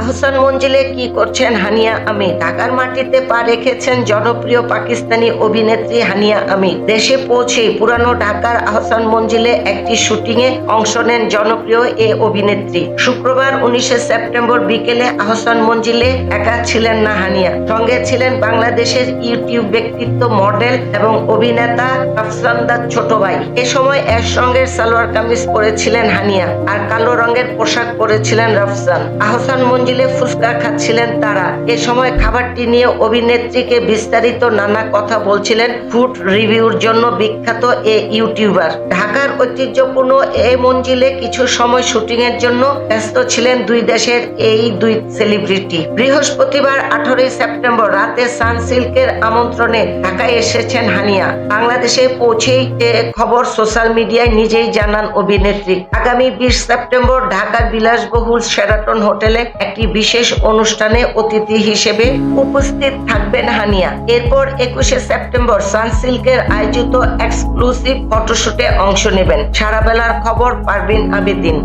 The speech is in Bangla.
আহসান মঞ্জিলে কি করছেন হানিয়া আমি ঢাকার মাটিতে পা রেখেছেন জনপ্রিয় পাকিস্তানি অভিনেত্রী হানিয়া আমি দেশে পৌঁছে পুরানো ঢাকার আহসান মঞ্জিলে একটি শুটিং এ অংশ নেন জনপ্রিয় এ অভিনেত্রী। শুক্রবার উনিশে সেপ্টেম্বর বিকেলে আহসান মঞ্জিলে একা ছিলেন না হানিয়া। সঙ্গে ছিলেন বাংলাদেশের ইউটিউব ব্যক্তিত্ব, মডেল এবং অভিনেতা আফসান্দার ছোট ভাই। এ সময় এর সঙ্গে সালোয়ার কামিজ পরেছিলেন হানিয়া আর কালো রঙের পোশাক পরেছিলেন রফসান। আহসান মঞ্জিলে ফুচকা খাচ্ছিলেন তারা। এ সময় খাবারটি নিয়ে অভিনেত্রীকে বিস্তারিত নানা কথা বলছিলেন ফুড রিভিউর জন্য বিখ্যাত এ ইউটিউবার। ঢাকার ঐতিহ্যপূর্ণ এই মঞ্জিলে কিছু সময় শুটিং এর জন্য ব্যস্ত ছিলেন দুই দেশের এই দুই সেলিব্রিটি। বৃহস্পতিবার আঠারোই সেপ্টেম্বর রাতে সানসিল্কের আমন্ত্রণে ঢাকায় এসেছেন হানিয়া। বাংলাদেশে পৌঁছেই এ খবর সোশ্যাল মিডিয়ায় নিজেই জানান অভিনেত্রী। আগামী বিশ সেপ্টেম্বর ঢাকার বিলাসবহুল শেরাটন হোটেলে একটি বিশেষ অনুষ্ঠানে অতিথি হিসেবে উপস্থিত থাকবেন হানিয়া। এরপর একুশে সেপ্টেম্বর সানসিল্কের আয়োজিত এক্সক্লুসিভ ফটোশুটে অংশ নেবেন। সারা বেলার খবর পারবেন আবেদিন।